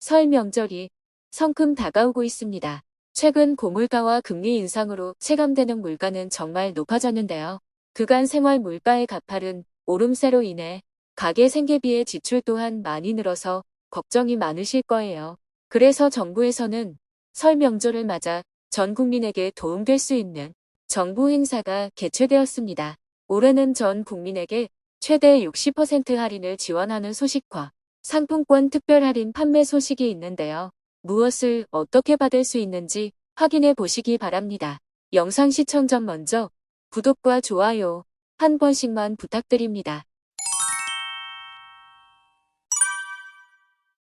설 명절이 성큼 다가오고 있습니다. 최근 고물가와 금리 인상으로 체감되는 물가는 정말 높아졌는데요. 그간 생활 물가의 가파른 오름세로 인해 가계 생계비의 지출 또한 많이 늘어서 걱정이 많으실 거예요. 그래서 정부에서는 설 명절을 맞아 전 국민에게 도움될 수 있는 정부 행사가 개최되었습니다. 올해는 전 국민에게 최대 60% 할인을 지원하는 소식과 상품권 특별 할인 판매 소식이 있는데요. 무엇을 어떻게 받을 수 있는지 확인해 보시기 바랍니다. 영상 시청 전 먼저 구독과 좋아요 한 번씩만 부탁드립니다.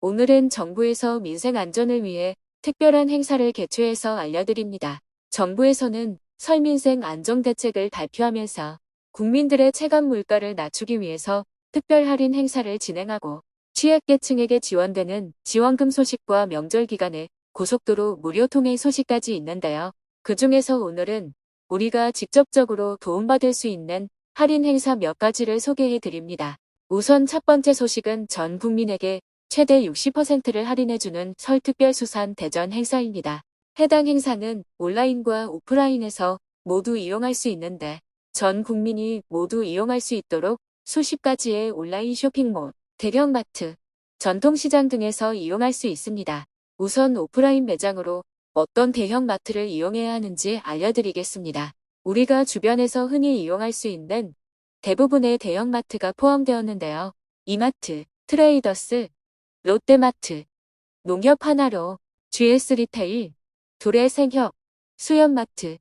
오늘은 정부에서 민생 안전을 위해 특별한 행사를 개최해서 알려드립니다. 정부에서는 설민생 안정대책을 발표하면서 국민들의 체감 물가를 낮추기 위해서 특별 할인 행사를 진행하고 취약계층에게 지원되는 지원금 소식과 명절 기간에 고속도로 무료 통행 소식까지 있는데요. 그 중에서 오늘은 우리가 직접적으로 도움받을 수 있는 할인 행사 몇 가지를 소개해 드립니다. 우선 첫 번째 소식은 전 국민에게 최대 60%를 할인해주는 설특별수산 대전 행사입니다. 해당 행사는 온라인과 오프라인에서 모두 이용할 수 있는데 전 국민이 모두 이용할 수 있도록 수십 가지의 온라인 쇼핑몰, 대형마트, 전통시장 등에서 이용할 수 있습니다. 우선 오프라인 매장으로 어떤 대형마트를 이용해야 하는지 알려드리겠습니다. 우리가 주변에서 흔히 이용할 수 있는 대부분의 대형마트가 포함되었는데요. 이마트, 트레이더스, 롯데마트, 농협 하나로, GS 리테일, 도래 생협, 수연마트,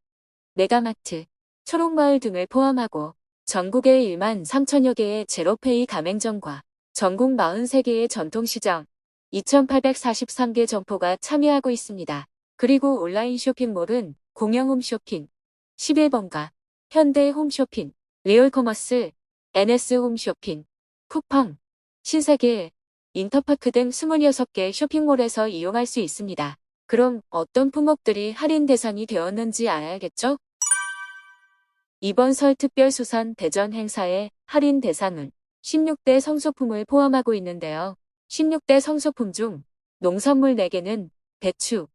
메가마트, 초록마을 등을 포함하고 전국의 1만 3천여 개의 제로페이 가맹점과 전국 43개의 전통시장, 2,843개 점포가 참여하고 있습니다. 그리고 온라인 쇼핑몰은 공영 홈쇼핑, 11번가, 현대 홈쇼핑, 리얼커머스, NS홈쇼핑, 쿠팡, 신세계, 인터파크 등 26개 쇼핑몰에서 이용할 수 있습니다. 그럼 어떤 품목들이 할인 대상이 되었는지 알아야겠죠? 이번 설 특별수산 대전 행사의 할인 대상은 16대 성소품을 포함하고 있는데요. 16대 성소품 중 농산물 4개는 배추,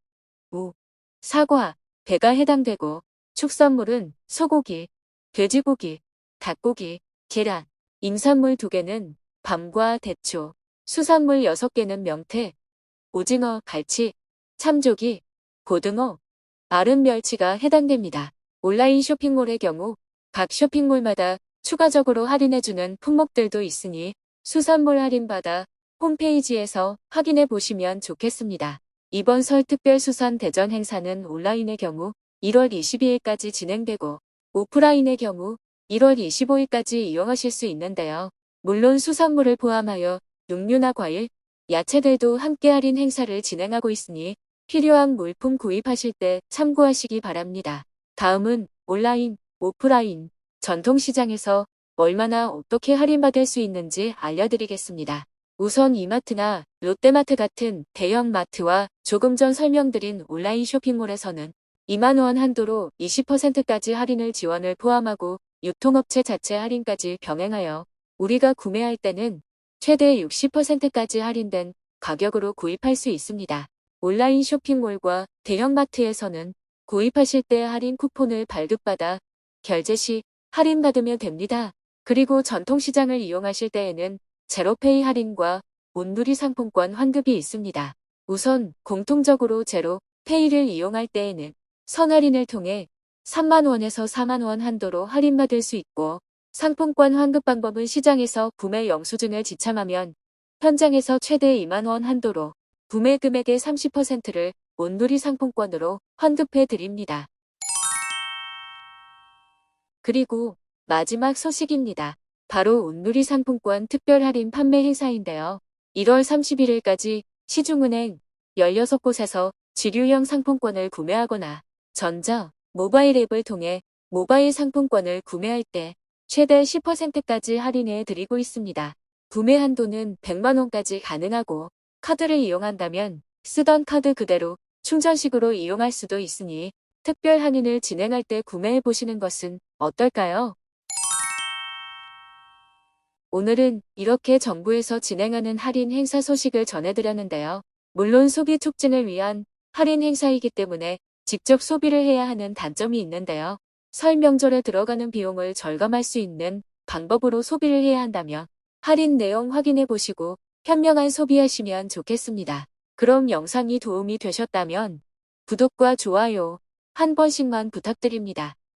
무, 사과, 배가 해당되고 축산물은 소고기, 돼지고기, 닭고기, 계란, 임산물 2개는 밤과 대초, 수산물 6개는 명태, 오징어, 갈치, 참조기, 고등어, 마른 멸치가 해당됩니다. 온라인 쇼핑몰의 경우 각 쇼핑몰마다 추가적으로 할인해주는 품목들도 있으니 수산물 할인받아 홈페이지에서 확인해 보시면 좋겠습니다. 이번 설 특별수산 대전 행사는 온라인의 경우 1월 22일까지 진행되고 오프라인의 경우 1월 25일까지 이용하실 수 있는데요. 물론 수산물을 포함하여 육류나 과일, 야채들도 함께 할인 행사를 진행하고 있으니 필요한 물품 구입하실 때 참고하시기 바랍니다. 다음은 온라인, 오프라인, 전통시장에서 얼마나 어떻게 할인받을 수 있는지 알려드리겠습니다. 우선 이마트나 롯데마트 같은 대형 마트와 조금 전 설명드린 온라인 쇼핑몰에서는 2만원 한도로 20%까지 할인을 지원을 포함하고 유통업체 자체 할인까지 병행하여 우리가 구매할 때는 최대 60%까지 할인된 가격으로 구입할 수 있습니다. 온라인 쇼핑몰과 대형마트에서는 구입하실 때 할인 쿠폰을 발급받아 결제 시 할인받으면 됩니다. 그리고 전통시장을 이용하실 때에는 제로페이 할인과 온누리 상품권 환급이 있습니다. 우선 공통적으로 제로페이를 이용할 때에는 선할인을 통해 3만원에서 4만원 한도로 할인받을 수 있고 상품권 환급 방법은 시장에서 구매 영수증을 지참하면 현장에서 최대 2만원 한도로 구매 금액의 30%를 온누리 상품권으로 환급해 드립니다. 그리고 마지막 소식입니다. 바로 온누리 상품권 특별 할인 판매 행사인데요. 1월 31일까지 시중은행 16곳에서 지류형 상품권을 구매하거나 전자, 모바일 앱을 통해 모바일 상품권을 구매할 때 최대 10%까지 할인해 드리고 있습니다. 구매 한도는 100만원까지 가능하고 카드를 이용한다면 쓰던 카드 그대로 충전식으로 이용할 수도 있으니 특별 할인을 진행할 때 구매해 보시는 것은 어떨까요? 오늘은 이렇게 정부에서 진행하는 할인 행사 소식을 전해드렸는데요. 물론 소비 촉진을 위한 할인 행사이기 때문에 직접 소비를 해야 하는 단점이 있는데요. 설 명절에 들어가는 비용을 절감할 수 있는 방법으로 소비를 해야 한다면 할인 내용 확인해 보시고 현명한 소비하시면 좋겠습니다. 그럼 영상이 도움이 되셨다면 구독과 좋아요 한 번씩만 부탁드립니다.